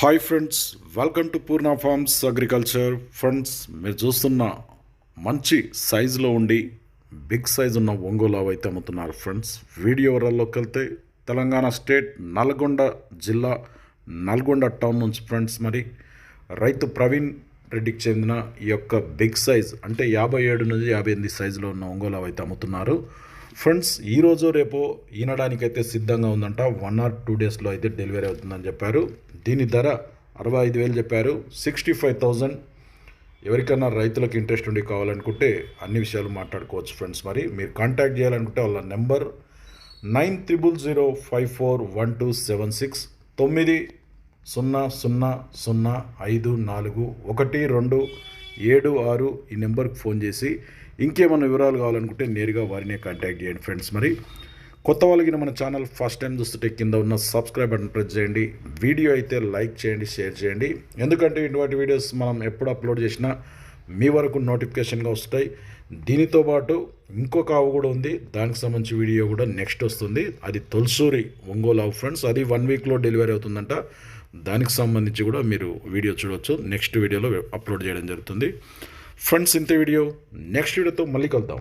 Hi friends welcome to Purna farms agriculture friends మీరు చూస్తున్న మంచి సైజులో ఉండి బిగ్ సైజ్ ఉన్న ఒంగోలు అవైతే అమ్ముతున్నారు ఫ్రెండ్స్ వీడియో వరల్లోకి వెళ్తే తెలంగాణ స్టేట్ నల్గొండ జిల్లా నల్గొండ టౌన్ నుంచి ఫ్రెండ్స్ మరి. రైతు ప్రవీణ్ రెడ్డికి చెందిన ఈ యొక్క బిగ్ సైజ్ అంటే యాభై ఏడు నుంచి యాభై ఎనిమిది సైజులో ఉన్న ఒంగోలు అయితే అమ్ముతున్నారు. ఫ్రెండ్స్ ఈరోజు రేపు ఈనడానికైతే సిద్ధంగా ఉందంట. వన్ ఆర్ టూ డేస్లో అయితే డెలివరీ అవుతుందని చెప్పారు. దీని ధర అరవై ఐదు వేలు చెప్పారు. సిక్స్టీ ఫైవ్ థౌజండ్ ఎవరికైనా రైతులకు ఇంట్రెస్ట్ ఉండి కావాలనుకుంటే అన్ని విషయాలు మాట్లాడుకోవచ్చు ఫ్రెండ్స్ మరి మీరు కాంటాక్ట్ చేయాలనుకుంటే వాళ్ళ number nine triple zero five four one two seven six తొమ్మిది సున్నా సున్నా సున్నా ఐదు నాలుగు ఒకటి రెండు ఏడు ఆరు ఈ నెంబర్కి ఫోన్ చేసి ఇంకేమైనా వివరాలు కావాలనుకుంటే నేరుగా వారినే కాంటాక్ట్ చేయండి ఫ్రెండ్స్. మరి కొత్త వాళ్ళకి మన ఛానల్ ఫస్ట్ టైం చూస్తుంటే కింద ఉన్న సబ్స్క్రైబ్ బటన్ ప్రెస్ చేయండి. వీడియో అయితే లైక్ చేయండి షేర్ చేయండి. ఎందుకంటే ఇటువంటి వీడియోస్ మనం ఎప్పుడు అప్లోడ్ చేసినా మీ వరకు నోటిఫికేషన్గా వస్తాయి. దీనితో పాటు ఇంకొక ఆవు కూడా ఉంది. దానికి సంబంధించి వీడియో కూడా నెక్స్ట్ వస్తుంది. అది తొలసూరి ఒంగోలు ఆవు ఫ్రెండ్స్. అది వన్ వీక్లో డెలివరీ అవుతుందంట. దానికి సంబంధించి కూడా మీరు వీడియో చూడవచ్చు నెక్స్ట్ వీడియోలో అప్లోడ్ చేయడం జరుగుతుంది. ఫ్రెండ్స్ ఇంత వీడియో. నెక్స్ట్ వీడియోతో మళ్ళీ కలుద్దాం.